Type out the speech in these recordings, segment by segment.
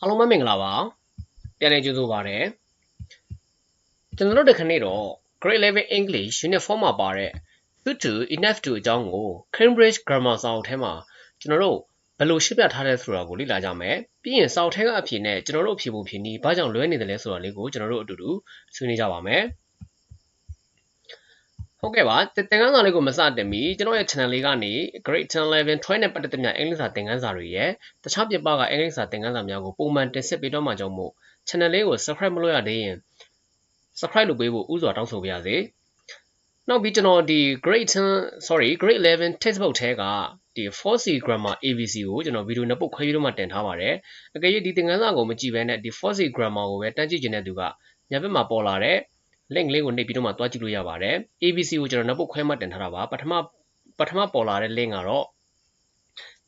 အားလုံးပဲမင်္ဂလာပါပြန်လည်ကြိုဆိုပါရစေကျွန်တော်တို့ဒီခနေ့တော့ Grade 11 English Unit 4မှာပါတဲ့ Good to Enough to အကြောင်းကို Cambridge Grammar စာအုပ်ထဲမှာကျွန်တော်တို့ဘယ်လိုရှင်းပြထားတဲ့ဆိုတာကိုလေ့လာကြမယ်ပြီးရင်စာအုပ်ထဲကအဖြေနဲ့ကျွန်တော်တို့အဖြေပုံဖြေနည်းဘာကြောင့်လွဲနေတယ်လဲဆိုတာလေးကိုကျွန်တော်တို့အတူတူဆွေးနွေးကြပါမယ် ဟုတ်ကဲ့ပါသင်ခန်းစာလေးကိုမစတင်မီကျွန်တော်ရဲ့ channel လေးကနေ Grade 10 11 12နဲ့ပတ်သက်တဲ့အင်္ဂလိပ်စာသင်ခန်းစာတွေရဲ့တခြားပြပကအင်္ဂလိပ်စာသင်ခန်းစာများကိုပုံမှန်တင်ဆက်ပေးတော့မှာကြောင့်မို့ channel လေးကို subscribe မလုပ်ရသေးရင် subscribe လုပ်ပေးဖို့ဥစွာတောင်းဆိုပါရစေနောက်ပြီးကျွန်တော်ဒီ grade 10 sorry grade 11 textbook ထဲကဒီ 4C grammar ABC ကိုကျွန်တော်ဗီဒီယိုနှစ်ပုတ်ခွဲပြီးတော့မှတင်ထားပါတယ်အကယ်၍ဒီသင်ခန်းစာကိုမကြည့်ဘဲနဲ့ဒီ 4C grammar ကိုပဲတန်းကြည့်နေတဲ့သူကညာဘက်မှာပေါ်လာတဲ့ link လေးကိုနှိပ်ပြီးတော့မှတွားကြည့်လို့ရပါတယ် ABC ကိုကျွန်တော်နှစ်ပုတ်ခွဲမှတင်ထားတာပါပထမပထမပေါ်လာတဲ့ link ကတော့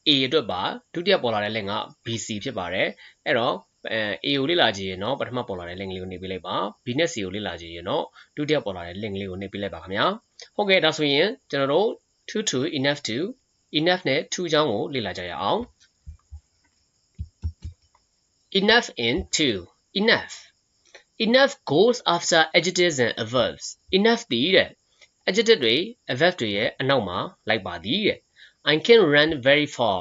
A အတွက်ပါဒုတိယပေါ်လာတဲ့ link က BC ဖြစ်ပါတယ်အဲ့တော့အဲ A ကိုလေ့လာကြည့်ရင်တော့ပထမပေါ်လာတဲ့ link လေးကိုနှိပ်ပေးလိုက်ပါ B နဲ့ C ကိုလေ့လာကြည့်ရင်တော့ဒုတိယပေါ်လာတဲ့ link လေးကိုနှိပ်ပေးလိုက်ပါခင်ဗျာဟုတ်ကဲ့ဒါဆိုရင်ကျွန်တော်တို့ to to enough to enough နဲ့ to အကြောင်းကိုလေ့လာကြရအောင် enough in to enough enough goes after adjectives and adverbs enough တည်တဲ့ adjective တွေ adverb တွေရဲ့အနောက်မှာလိုက်ပါသည်တဲ့ I can run very far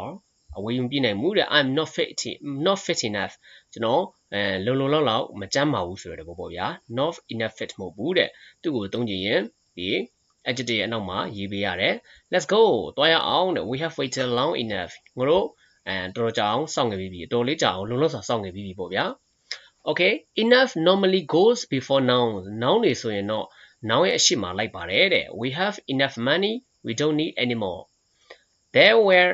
အဝေးမပြေးနိုင်ဘူးတဲ့ I'm not fit not fit enough ကျွန်တော်အဲလုံလုံလောက်လောက်မကြမ်းပါဘူးဆိုတဲ့ဘောပေါ့ဗျာ not enough fit မဟုတ်ဘူးတဲ့သူ့ကိုသုံးကြည့်ရင်ဒီ adjective ရဲ့အနောက်မှာရေးပေးရတယ် let's go တွားရအောင်တဲ့ we have waited long enough ငါတို့အဲတော်တော်ကြာအောင်စောင့်နေပြီအတော်လေးကြာအောင်လုံလောက်စွာစောင့်နေပြီပေါ့ဗျာ okay enough normally goes before noun noun တွေဆိုရင်တော့ noun ရဲ့အရှိမလိုက်ပါတယ်တဲ့ we have enough money we don't need anymore there were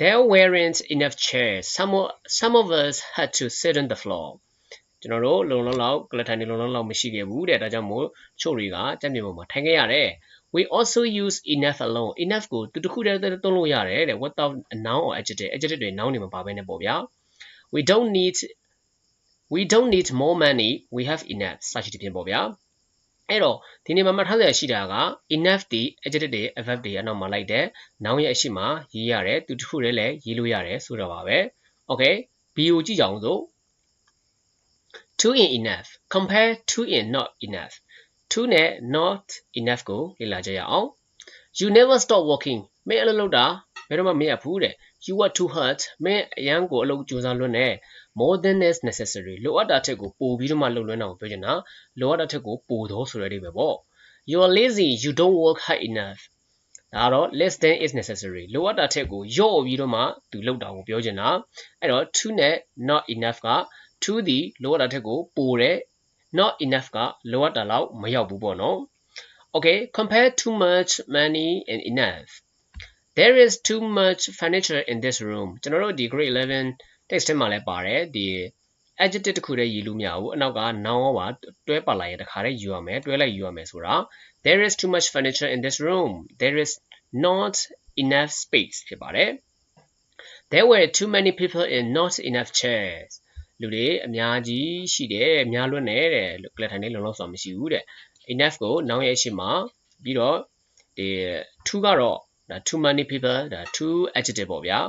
there weren't enough chairs some of, some of us had to sit on the floor ကျွန်တော်တို့လုံလုံလောက်ကလထိုင်နေလုံလုံလောက်မရှိခဲ့ဘူးတဲ့ဒါကြောင့်မို့ချို့တွေကကြက်မြေပေါ်မှာထိုင်ခဲ့ရတယ် we also use enough alone enough ကိုတူတစ်ခုတည်းသုံးလို့ရတယ်တဲ့ without a noun or adjective adjective တွေ noun တွေမပါဘဲနဲ့ပေါ့ဗျာ we don't need we don't need more money we have enough စသဖြင့်ပေါ့ဗျာအဲ့တော့ဒီနေ့မှာမှတ်ထားစရာရှိတာက enough ဒီ adjective တွေ adverb တွေအနောက်မှာလိုက်တဲ့ noun ရဲ့အရှိမရေးရတယ်သူတစ်ခုတည်းလည်းရေးလို့ရတယ်ဆိုတော့ပါပဲ okay B ကိုကြည့်ကြအောင်ဆို to in enough compare to in not enough to နဲ့ not enough ကိုလေ့လာကြရအောင် you never stop walking မင်းအလုပ်လုပ်တာဘယ်တော့မှမရဘူးတဲ့ you were too hurt မင်းအရန်ကိုအလုပ်ကြိုးစားလွန်းနေ more than is necessary လိုအပ်တာထက်ကိုပိုပြီးတော့မှလုပ်လွန်းတာကိုပြောချင်တာလိုအပ်တာထက်ကိုပိုတော့ဆိုတဲ့အိဗယ်ပေါ့ you are lazy you don't work hard enough ဒါတော့ less than is necessary လိုအပ်တာထက်ကိုယော့ပြီးတော့မှသူလုပ်တာကိုပြောချင်တာအဲ့တော့ to နဲ့ not enough က to ဒီလိုအပ်တာထက်ကိုပိုတဲ့ not enough ကလိုအပ်တာလောက်မရောက်ဘူးပေါ့နော် okay compare too much money and enough there is too much furniture in this room ကျွန်တော်တို့ဒီ grade 11 text ထဲမှာလည်းပါတယ်ဒီ adjective တစ်ခုတည်းရေးလို့မရဘူးအနောက်က noun ရောပါတွဲပါလာရင်တခါတည်းယူရမယ်တွဲလိုက်ယူရမယ်ဆိုတာ there is too much furniture in this room there is not enough space ဖြစ်ပါတယ် there were too many people in not enough chairs လူတွေအများကြီးရှိတယ်အများလွန်းနေတယ်ကလထိုင်နေလုံလောက်စွာမရှိဘူးတဲ့ enough ကို noun ရဲ့အရှိမပြီးတော့ဒီ to ကတော့ ဒါ too many people ဒါ too adjective ပေါ့ဗျာ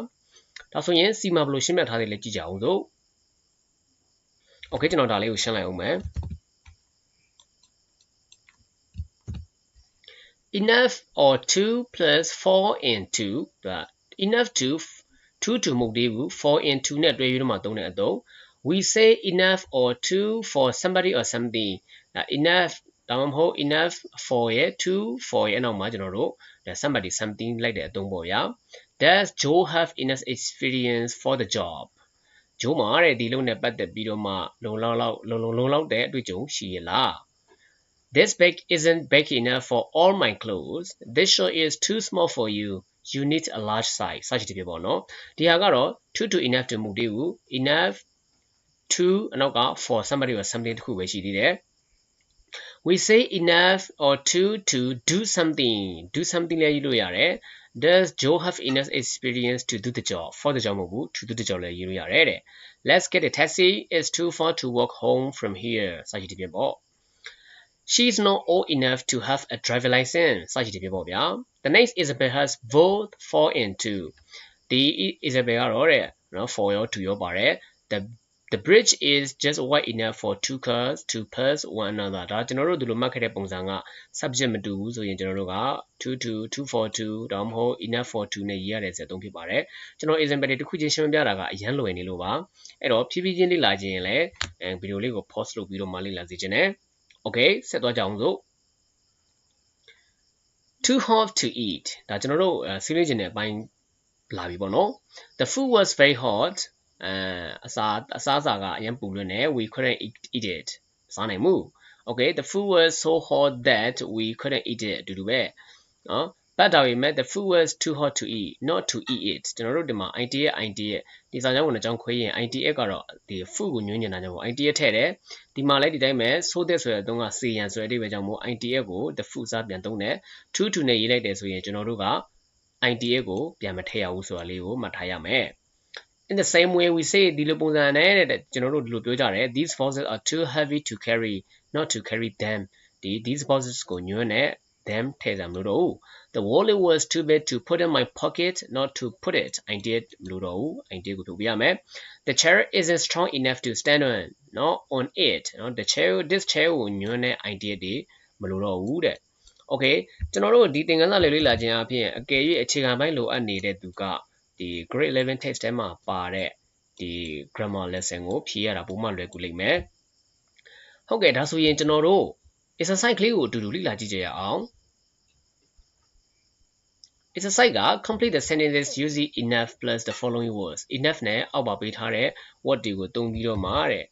ဒါဆိုရင် C မှာဘယ်လိုရှင်းပြထားသေးလဲကြည့်ကြအောင်စို့ Okay ကျွန်တော်ဒါလေးကိုရှင်းလိုက်အောင်မယ် enough or 2 plus 4 in 2ဒါ enough to 2 to မဟုတ်သေးဘူး 4 in 2နဲ့တွဲပြီးတော့မှသုံးတဲ့အသုံး we say enough or 2 for somebody or something ဒါ enough ဒါမှမဟုတ် enough for ရဲ့ 2 for ရဲ့အနောက်မှာကျွန်တော်တို့ဒါ somebody something လိုက်တဲ့အသုံးပေါ့ဗျာ does Joe have enough experience for the job ဂျိုးမှာတဲ့ဒီလုံးနဲ့ပတ်သက်ပြီးတော့မှလုံလောက်လောက်လုံလုံလုံလောက်တဲ့အတွေ့အကြုံရှိရလား This bag isn't big enough for all my clothes. This shirt is too small for you. You need a large size. စသဖြင့်ပေါ့နော်ဒီဟာကတော့ too to enough to မဟုတ်သေးဘူး enough to အနောက်က for somebody or something တခုပဲရှိသေးတယ် we say enough or to to do something do something လည်းရေးလို့ရတယ် does joe have enough experience to do the job for the job မဟုတ်ဘူး to do the job လည်းရေးလို့ရတယ်တဲ့ let's get a taxi it's too far to walk home from here စသဖြင့်ပေါ့ she is not old enough to have a driver license စသဖြင့်ပေါ့ဗျာ the next isabel has both 4 and 2ဒီ isabel ကတော့တဲ့နော်4ရော2ရောပါတယ် the the bridge is just wide enough for two cars to pass one another ဒါကျွန်တော်တို့ဒီလိုမှတ်ခဲ့တဲ့ပုံစံက subject မတူဘူးဆိုရင်ကျွန်တော်တို့က22 242ဒါမှမဟုတ် enough for 2နဲ့ရေးရတဲ့စက်သုံးဖြစ်ပါတယ်ကျွန်တော် example တွေတစ်ခုချင်းရှင်းပြတာကအရန်လွယ်နေလို့ပါအဲ့တော့ဖြည်းဖြည်းချင်းလေ့လာခြင်းရင်လည်းအဲဗီဒီယိုလေးကို pause လုပ်ပြီးတော့မှလေ့လာစေချင်တယ် okay ဆက်သွားကြအောင်စို့ too hot to eat ဒါကျွန်တော်တို့ဆွေးနွေးခြင်းတဲ့အပိုင်းလာပြီပေါ့နော် the food was very hot အဲအစာအစားအစာကအရင်ပူလွန်းနေ we couldn't eat, eat it စားနိုင်မှု okay the food was so hot that we couldn't eat it အတူတူပဲနော် but ဒါပေမဲ့ the food was too hot to eat not to eat it ကျွန်တော်တို့ဒီမှာ IT ရဲ့ IT ရဲ့ဒီစာကြောင်းဝင်အကြောင်းခွေးရင် IT ရဲ့ကတော့ဒီ food ကိုညွှန်းနေတာကြောင့် IT ရဲ့ထည့်တယ်ဒီမှာလည်းဒီတိုင်းပဲ so that ဆိုတဲ့အသုံးကစေရန်ဆိုတဲ့အဓိပ္ပာယ်ကြောင့်မို့ IT ရဲ့ကို the food စားပြန်သုံးတယ် to to နဲ့ရေးလိုက်တယ်ဆိုရင်ကျွန်တော်တို့က IT ရဲ့ကိုပြန်မထည့်ရဘူးဆိုတာလေးကိုမှတ်ထားရမယ် in the same way we say ဒီလိုပုံစံနဲ့တဲ့ကျွန်တော်တို့ဒီလိုပြောကြတယ် these boxes are too heavy to carry not to carry them ဒီ these boxes ကိုညွှန်းတဲ့ them ထည့်စရာမလိုတော့ဘူး the wallet was too big to put in my pocket not to put it idea မလိုတော့ဘူး idea ကိုထုတ်ပြရမယ် the chair isn't strong enough to stand on not on it နော် the chair this chair ကိုညွှန်းတဲ့ idea တွေမလိုတော့ဘူးတဲ့ okay ကျွန်တော်တို့ဒီသင်ခန်းစာလေးလေးလာခြင်းအပြင်အကယ်၍အခြေခံပိုင်းလိုအပ်နေတဲ့သူက ဒီ grade 11 text ထဲမှာပါတဲ့ဒီ grammar lesson ကိုဖြေရတာပုံမှန်လွယ်ကူလိမ့်မယ်ဟုတ်ကဲ့ဒါဆိုရင်ကျွန်တော်တို့ exercise ကလေးကိုအတူတူလေ့လာကြည့်ကြရအောင် exercise က complete the sentences using enough plus the following words enough နဲ့အောက်ပါပေးထားတဲ့ word တွေကိုသုံးပြီးတော့မှတဲ့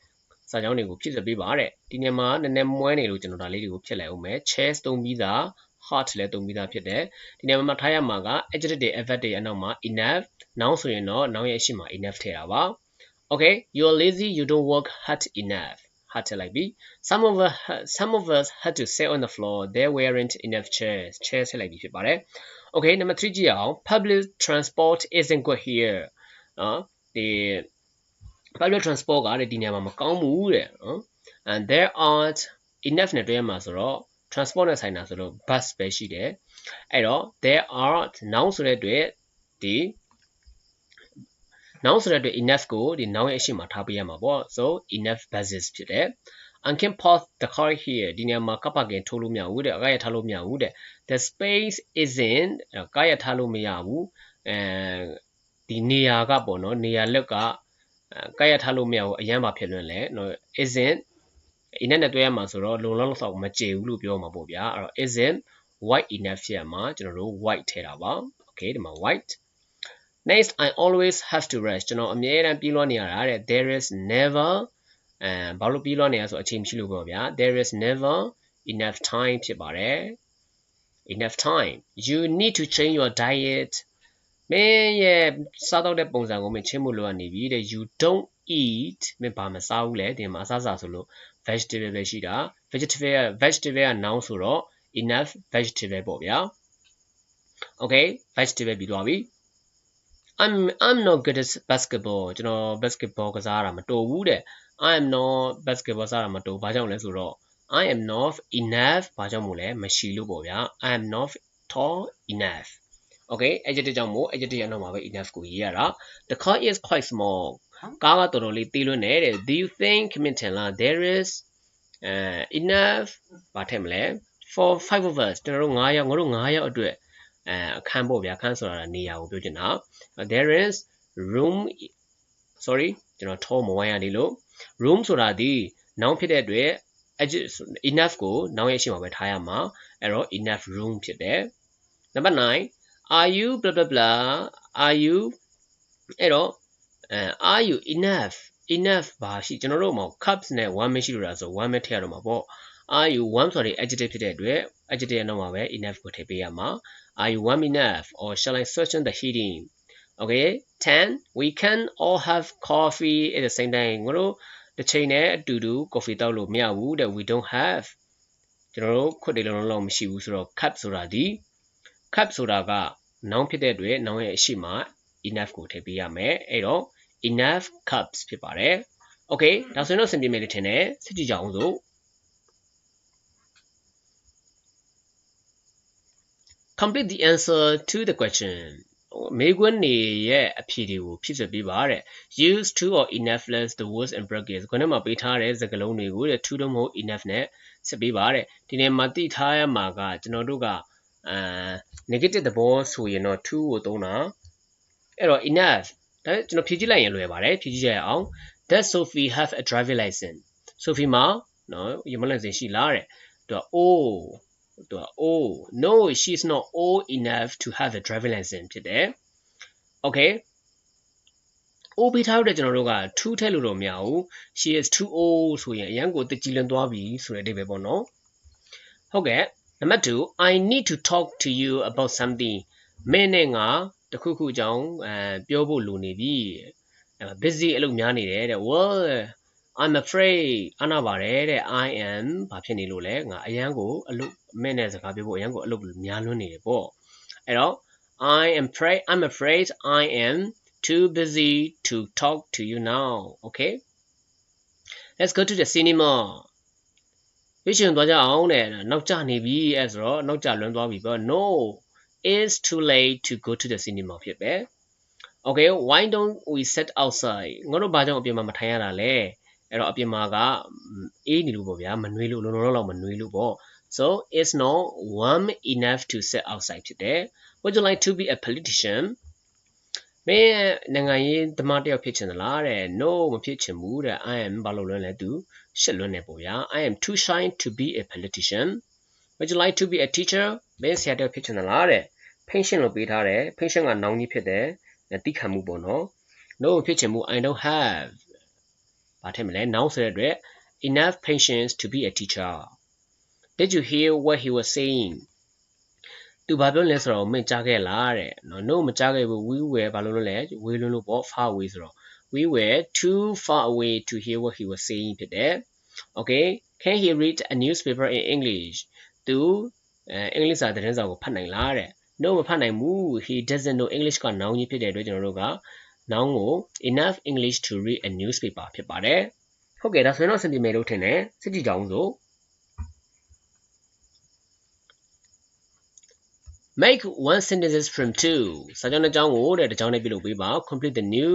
စာကြောင်းတွေကိုဖြည့်စွက်ပေးပါတဲ့ဒီနေရာမှာနည်းနည်းမွဲနေလို့ကျွန်တော်ဒါလေးတွေကိုဖြည့်လိုက်အောင်မယ် chairs သုံးပြီးသား hot လည်းသုံးပြီးသားဖြစ်တယ်ဒီနေရာမှာထားရမှာက adjective တွေ adverb တွေအနောက်မှာ enough noun ဆိုရင်တော့ noun ရဲ့အရှိမှာ enough ထည့်တာပါ okay you're lazy you don't work hard enough hard ထည့်လိုက်ပြီ some of us some of us had to sit on the floor there weren't enough chairs chairs ထည့်လိုက်ပြီဖြစ်ပါတယ် okay number 3ကြည့်အောင် public transport isn't good here နော်ဒီ public transport ကဒီနေရာမှာမကောင်းဘူးတဲ့နော် and there aren't enough နဲ့တွဲမှာဆိုတော့ transport နဲ့ဆိုင်တာဆိုတော့ bus ပဲရှိတယ်အဲ့တော့ there are noun ဆိုတဲ့အတွက်ဒီ noun ဆိုတဲ့အတွက် enough ကိုဒီ noun ရဲ့အရှိမထားပေးရမှာပေါ့ so enough buses ဖြစ်တယ် I can park the car here ဒီနေရာမှာကပ်ပါကင်ထိုးလို့မရဘူးတဲ့ကားရထားလို့မရဘူးတဲ့ the space isn't ကားရထားလို့မရဘူးအဲဒီနေရာကပေါ့နော်နေရာလက်ကကားရထားလို့မရဘူးအရန်ပါဖြစ်လွန်းလဲနော် isn't အင်းနဲ့တွဲရမှာဆိုတော့လုံလောက်လောက်ဆောက်မကြေဘူးလို့ပြောမှာပေါ့ဗျာအဲ့တော့ isn't white enough ဖြစ်ရမှာကျွန်တော်တို့ white ထည့်တာပါ okay ဒီမှာ white next i always have to rush ကျွန်တော်အမြဲတမ်းပြီးလွှားနေရတာတဲ့ there is never အဲဘာလို့ပြီးလွှားနေရဆိုအချိန်မရှိလို့ပေါ့ဗျာ there is never enough time ဖြစ်ပါတယ် enough time you need to change your diet မင်းရဲ့စားတော့တဲ့ပုံစံကိုမင်းချင်းမှုလိုရနေပြီတဲ့ you don't eat မင်းဘာမစားဘူးလဲဒီမှာအစားစားဆိုလို့ vegetable ပဲရှိတာ vegetable က vegetable က noun ဆိုတော့ enough vegetable ပေါ့ဗျာ okay vegetable ပြီးသွားပြီ I'm I'm not good at basketball ကျွန်တော် basketball ကစားရတာမတော်ဘူးတဲ့ I am not basketball စားရတာမတော်ဘာကြောင့်လဲဆိုတော့ I am not enough ဘာကြောင့်မို့လဲမရှိလို့ပေါ့ဗျာ I am not tall enough okay adjective ကြောင့်မို့ adjective ရအောင်ပါပဲ enough ကိုရေးရတာ the car is quite small ကားကတော်တော်လေးသေးလွန်းနေတယ် do you think မင်းထင်လား there is uh, enough ဘာထည့်မလဲ for five of us ကျွန်တော်တို့9ယောက်ငါတို့9ယောက်အတွက်အဲအခန်းပေါ့ဗျာအခန်းဆိုတာနေရာကိုပြောချင်တာ there is room sorry ကျွန်တော်ထောမဝိုင်းရနေလို့ room ဆိုတာဒီ noun ဖြစ်တဲ့အတွက် enough ကို noun ရဲ့ရှေ့မှာပဲထားရမှာအဲ့တော့ enough room ဖြစ်တယ် number 9 are you blah blah blah are you အဲ့တော့ အဲ are you enough enough ဘာရှိကျွန်တော်တို့မှာ cups နဲ့ one မရှိလို့လားဆို one ပဲထည့်ရတော့မှာပေါ့ are you one ဆိုတဲ့ adjective ဖြစ်တဲ့အတွက် adjective ရဲ့နောက်မှာပဲ enough ကိုထည့်ပေးရမှာ are you warm enough or shall I search on the heating okay 10 we can all have coffee at the same time ငါတို့တစ်ချိန်နဲ့အတူတူ coffee တောက်လို့မရဘူးတဲ့ we don't have ကျွန်တော်တို့ခွတ်တယ်လုံးလုံးမရှိဘူးဆိုတော့ cup ဆိုတာဒီ cup ဆိုတာက noun ဖြစ်တဲ့အတွက် noun ရဲ့အရှိမ enough ကိုထည့်ပေးရမယ်အဲ့တော့ enough cups ဖြစ်ပါတယ် okay ဒါဆိုရင်တော့စင်ပြေမယ်လို့ထင်တယ်စစ်ကြည့်ကြအောင်စို့ complete the answer to the question မေးခွန်းနေရဲ့အဖြေတွေကိုဖြည့်ဆွတ်ပေးပါတဲ့ use to or enough less the words and brackets ခုနကမှာပေးထားတဲ့စကားလုံးတွေကိုတဲ့ to တော့မဟုတ် enough နဲ့ဆက်ပေးပါတဲ့ဒီနေ့မှာတိထားရမှာကကျွန်တော်တို့ကအာ negative သဘောဆိုရင်တော့ to ကိုသုံးတာအဲ့တော့ enough ဒါကျွန်တော်ဖြည့်ကြည့်လိုက်ရင်လွယ်ပါတယ်ဖြည့်ကြည့်ရအောင် that Sophie have a driving license Sophie မှာနော်ရမလန်စင်ရှိလားတဲ့သူက oh သူက oh no she's not old enough to have a driving license ဖြစ်တယ် okay o ပေးထားတဲ့ကျွန်တော်တို့က2ထည့်လို့တော့မရဘူး she is too old ဆိုရင်အရန်ကိုတကြည်လွန်သွားပြီဆိုတဲ့အဓိပ္ပာယ်ပေါ့နော်ဟုတ်ကဲ့နံပါတ်2 i need to talk to you about something မင်းနဲ့ငါ တခုခုအကြောင်းအဲပြောဖို့လိုနေပြီအဲ busy အလုပ်များနေတယ်တဲ့ well I'm afraid အနာပါတယ်တဲ့ I am ဘာဖြစ်နေလို့လဲငါအရန်ကိုအလုပ်မင်းနဲ့စကားပြောဖို့အရန်ကိုအလုပ်များလွန်းနေတယ်ပေါ့အဲ့တော့ I am afraid I'm afraid I am too busy to talk to you now okay let's go to the cinema ရွေးချယ်သွားကြအောင်တဲ့နောက်ကျနေပြီအဲဆိုတော့နောက်ကျလွန်းသွားပြီပေါ့ no it's too late to go to the cinema ဖြစ်ပဲ okay why don't we sit outside ငါတို့ဘာကြောင့်အပြင်မှာမထိုင်ရတာလဲအဲ့တော့အပြင်မှာကအေးနေလို့ပေါ့ဗျာမနှွေးလို့လုံးလုံးလောက်မနှွေးလို့ပေါ့ so it's not warm enough to sit outside ဖြစ်တယ် would you like to be a politician မင်းနိုင်ငံရေးသမားတယောက်ဖြစ်ချင်သလားတဲ့ no မဖြစ်ချင်ဘူးတဲ့ I am ဘာလို့လွန်းလဲသူရှစ်လွန်းနေပေါ့ဗျာ I am too shy to be a politician would you like to be a teacher မင်းဆရာတယောက်ဖြစ်ချင်သလားတဲ့ patient လို့ပေးထားတယ် patient ကနောင်ကြီးဖြစ်တယ်တိခံမှုပေါ့နော် no ဖြစ်ချင်မှု I don't have ဘာထည့်မလဲ noun ဆိုတဲ့အတွက် enough patience to be a teacher did you hear what he was saying သူဘာပြောလဲဆိုတော့မင်းကြားခဲ့လားတဲ့နော် no မကြားခဲ့ဘူး we were ဘာလို့လဲလဲဝေးလွန်းလို့ပေါ့ far away ဆိုတော့ we were too far away to hear what he was saying ဖြစ်တယ် okay can he read a newspaper in english သူအဲအင်္ဂလိပ်စာသတင်းစာကိုဖတ်နိုင်လားတဲ့ no မဖတ်နိုင်ဘူး he doesn't know english ကနောင်ကြီးဖြစ်တဲ့အတွက်ကျွန်တော်တို့ကနောင်ကို enough english to read a newspaper ဖြစ်ပါတယ်ဟုတ်ကဲ့ဒါဆိုရင်တော့စင်ပြေမယ်လို့ထင်တယ်စစ်ကြည့်ကြအောင်ဆို make one sentences from two စာကြောင်းတစ်ကြောင်းကိုတဲ့တစ်ကြောင်းနဲ့ပြုလုပ်ပေးပါ complete the new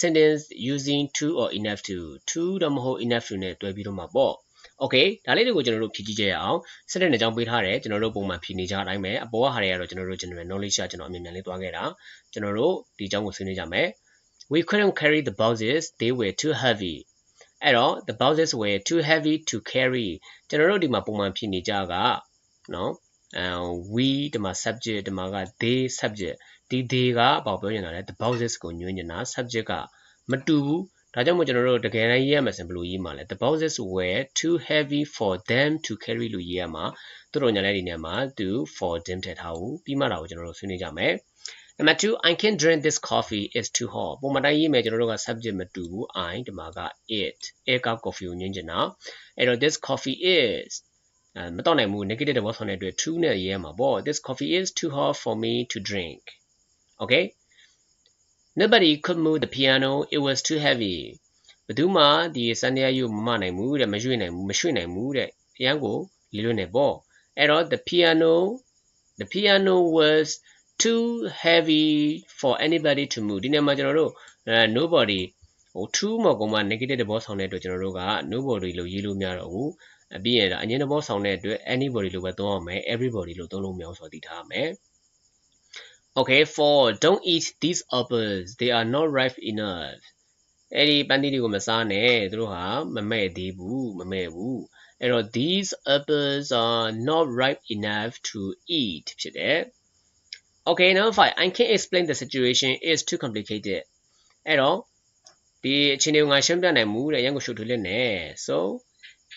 sentence using to or enough to to တော့မဟုတ် enough to နဲ့တွဲပြီးတော့မှာပေါ့ okay ဒါလေးတွေကိုကျွန်တော်တို့ဖြည့်ကြည့်ကြရအောင်စတဲ့နှစ်ကြောင်းပေးထားတယ်ကျွန်တော်တို့ပုံမှန်ဖြည့်နေကြအတိုင်းပဲအပေါ်ကဟာတွေကတော့ကျွန်တော်တို့ general knowledge ကကျွန်တော်အမြင်မြန်လေးသွားခဲ့တာကျွန်တော်တို့ဒီအကြောင်းကိုဆွေးနွေးကြမယ် we couldn't carry the boxes they were too heavy အဲ့တော့ the boxes were too heavy to carry ကျွန်တော်တို့ဒီမှာပုံမှန်ဖြည့်နေကြကနော်အဲ we ဒီမှာ subject ဒီမှာက they subject ဒီ they ကဘာပြောနေတာလဲ the boxes ကိုညွှန်းနေတာ subject ကမတူဘူး ဒါကြောင့်မို့ကျွန်တော်တို့တကယ်တမ်းရေးရမှာစင်ဘယ်လိုရေးမှာလဲ the boxes were too heavy for them to carry လို့ရေးရမှာသူတို့ညာလဲဒီနေရာမှာ to for them ထည့်ထားဘူးပြီးမှတာကိုကျွန်တော်တို့ဆွေးနွေးကြမယ် Number 2 I can't drink this coffee it's too hot ပုံမှန်တိုင်းရေးမယ်ကျွန်တော်တို့က subject မတူဘူး I ဒီမှာက it it က coffee ကိုညွှန်းချင်တာအဲ့တော့ this coffee is အဲမတော့နိုင်ဘူး negative တဘောဆောင်တဲ့အတွက် too နဲ့ရေးရမှာပေါ့ this coffee is too hot for me to drink okay nobody could move the piano it was too heavy ဘယ်သူမှဒီစံတရားယူမမနိုင်ဘူးတဲ့မရွေ့နိုင်ဘူးမရွှေ့နိုင်ဘူးတဲ့အရန်ကိုလေးလွတ်နေပေါ့အဲ့တော့ the piano the piano was too heavy for anybody to move ဒီနေ့မှာကျွန်တော်တို့ nobody ဟို too မကောင်မှ negative တဘောဆောင်တဲ့အတွက်ကျွန်တော်တို့က nobody လို့ရေးလို့မရတော့ဘူးအပြီးရတာအငင်းတဘောဆောင်တဲ့အတွက် anybody လို့ပဲသုံးရမယ် everybody လို့သုံးလို့မရအောင်ဆိုတော့သိထားရမယ် Okay for don't eat these apples they are not ripe enough အဲ့ဒီပန်းသီးတွေကိုမစားနဲ့သူတို့ဟာမမဲ့သေးဘူးမမဲ့ဘူးအဲ့တော့ these apples are not ripe enough to eat ဖြစ်တယ် Okay number 5 I can't explain the situation is too complicated အဲ့တော့ဒီအခြေအနေကိုငါရှင်းပြနိုင်မှုတဲ့ရန်ကိုရှုပ်ထွေးလက်နဲ့ so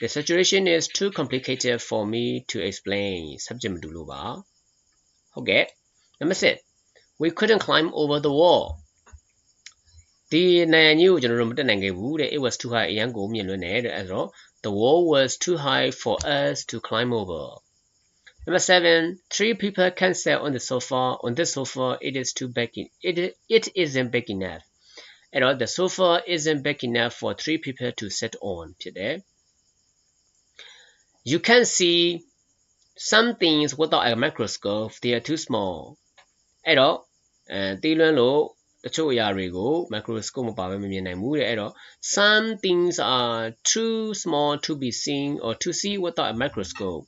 the situation is too complicated for me to explain subject မတူလို့ပါဟုတ်ကဲ့ number 6 we couldn't climb over the wall ဒီနိုင်ကြီးကိုကျွန်တော်တို့မတက်နိုင်ခဲ့ဘူးတဲ့ it was too high အရန်ကိုမြင့်လွန်းတယ်တဲ့အဲ့တော့ the wall was too high for us to climb over Number seven, three people can sit on the sofa. On this sofa, it is too big. It it isn't big enough. အဲ့တော့ the sofa isn't big enough for three people to sit on ဖြစ်တယ် You can see some things without a microscope. They are too small. အဲ့တော့အဲတေးလွန်းလို့တချို့အရာတွေကို microscope မပါဘဲမမြင်နိုင်ဘူးတဲ့အဲ့တော့ some things are too small to be seen or to see without a microscope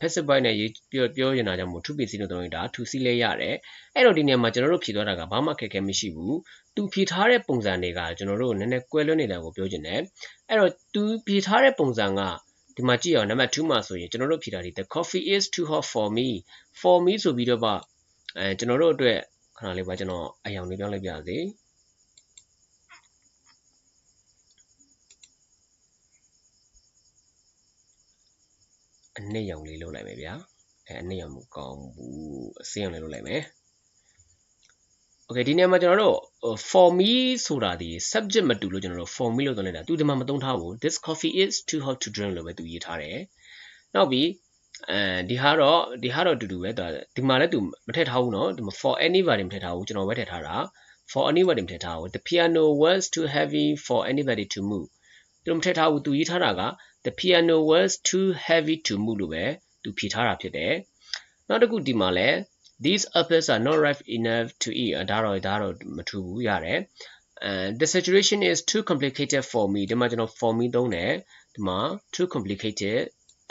passive voice နဲ့ပြောပြောနေတာကြောင့်မို့ to be seen လို့သုံးလိုက်တာ to see လဲရတယ်အဲ့တော့ဒီနေရာမှာကျွန်တော်တို့ဖြေသွားတာကဘာမှအခက်အခဲမရှိဘူးသူဖြေထားတဲ့ပုံစံတွေကကျွန်တော်တို့နည်းနည်းကွဲလွဲနေတာကိုပြောချင်တယ်အဲ့တော့သူဖြေထားတဲ့ပုံစံကဒီမှာကြည့်အောင်နံပါတ်2မှာဆိုရင်ကျွန်တော်တို့ဖြေတာဒီ the coffee is too hot for me for me ဆိုပြီးတော့ပါ အဲကျွန်တော်တို့အတွက်ခဏလေးပါကျွန်တော်အယောင်လေးပြောင်းလိုက်ပြစေအနည်းရောင်လေးလုပ်လိုက်မယ်ဗျာအဲအနည်းရောင်မကောင်းဘူးအစင်းရောင်လေးလုပ်လိုက်မယ် Okay ဒီနေရာမှာကျွန်တော်တို့ for me ဆိုတာဒီ subject မတူလို့ကျွန်တော်တို့ for me လို့သုံးလိုက်တာသူဒီမှာမသုံးထားဘူး this coffee is too hot to drink လို့ပဲသူရေးထားတယ်နောက်ပြီး အဲဒီဟာတော့ဒီဟာတော့အတူတူပဲဒီမှာလည်းသူမထည့်ထားဘူးเนาะဒီမှာ for anybody မထည့်ထားဘူးကျွန်တော်ပဲထည့်ထားတာ for anybody မထည့်ထားဘူး the piano was too heavy for anybody to move သူမထည့်ထားဘူးသူရေးထားတာက the piano was too heavy to move လို့ပဲသူဖြေထားတာဖြစ်တယ်နောက်တစ်ခုဒီမှာလည်း these apples are not ripe enough to eat ဒါတော့ဒါတော့မထူဘူးရတယ် and the situation is too complicated for me ဒီမှာကျွန်တော် for me သုံးတယ်ဒီမှာ too complicated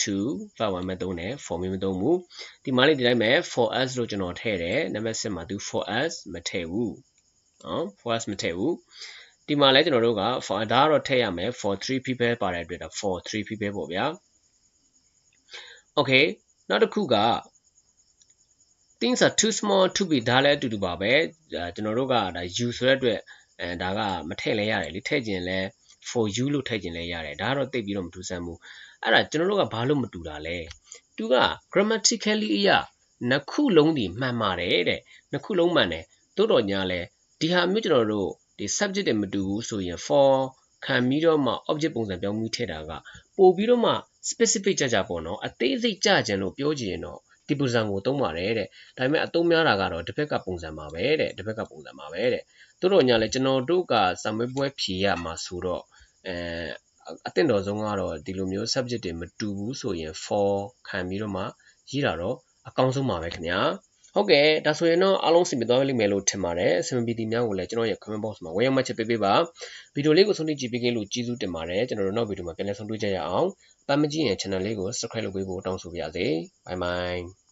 to verb 1မသုံးတယ် for me မသုံးဘူးဒီမှာလေးဒီတိုင်းပဲ for us လို့ကျွန်တော်ထည့်တယ်နံပါတ်7မှာသူ for us မထည့်ဘူးနော် for us မထည့်ဘူးဒီမှာလည်းကျွန်တော်တို့က for ဒါကတော့ထည့်ရမယ် for 3 people ပါတဲ့အတွက်ဒါ for 3 people ပေါ့ဗျာ okay နောက်တစ်ခုက things are too small to be ဒါလည်းအတူတူပါပဲကျွန်တော်တို့ကဒါ you ဆိုတဲ့အတွက်အဲဒါကမထည့်လဲရတယ်လေထည့်ခြင်းလဲ for you လို့ထည့်ခြင်းလဲရတယ်ဒါကတော့သိပြီးတော့မထူးဆန်းဘူး အဲ့ဒါကျွန်တော်တို့ကဘာလို့မတူတာလဲသူက grammatically အရနှစ်ခုလုံးဒီမှန်ပါတယ်တဲ့နှစ်ခုလုံးမှန်တယ်သို့တော်ညာလဲဒီဟာမျိုးကျွန်တော်တို့ဒီ subject တွေမတူဘူးဆိုရင် for ခံပြီးတော့မှ object ပုံစံပြောင်းပြီးထည့်တာကပို့ပြီးတော့မှ specific ကြကြပေါ့နော်အသေးစိတ်ကြကြလို့ပြောကြရင်တော့ဒီပုံစံကိုသုံးပါတယ်တဲ့ဒါပေမဲ့အသုံးများတာကတော့တစ်ဖက်ကပုံစံပါပဲတဲ့တစ်ဖက်ကပုံစံပါပဲတဲ့တို့တော့ညာလဲကျွန်တော်တို့ကစာမေးပွဲဖြေရမှာဆိုတော့အဲ အသင့်တော်ဆုံးကတော့ဒီလိုမျိုး subject တွေမတူဘူးဆိုရင် for ခံပြီးတော့မှရေးတာတော့အကောင်းဆုံးပါပဲခင်ဗျာဟုတ်ကဲ့ဒါဆိုရင်တော့အားလုံးစင်ပြသွားလိမ့်မယ်လို့ထင်ပါတယ်အဆင်ပြေတီများကိုလည်းကျွန်တော်ရဲ့ comment box မှာဝင်ရောက်မှတ်ချက်ပေးပေးပါဗီဒီယိုလေးကိုဆုံးဖြတ်ကြည့်ပေးလို့ကျေးဇူးတင်ပါတယ်ကျွန်တော်တို့နောက်ဗီဒီယိုမှာပြန်လည်ဆုံတွေ့ကြရအောင်တမ်းမကြည့်ရင် channel လေးကို subscribe လုပ်ပေးဖို့တောင်းဆိုပါရစေ bye bye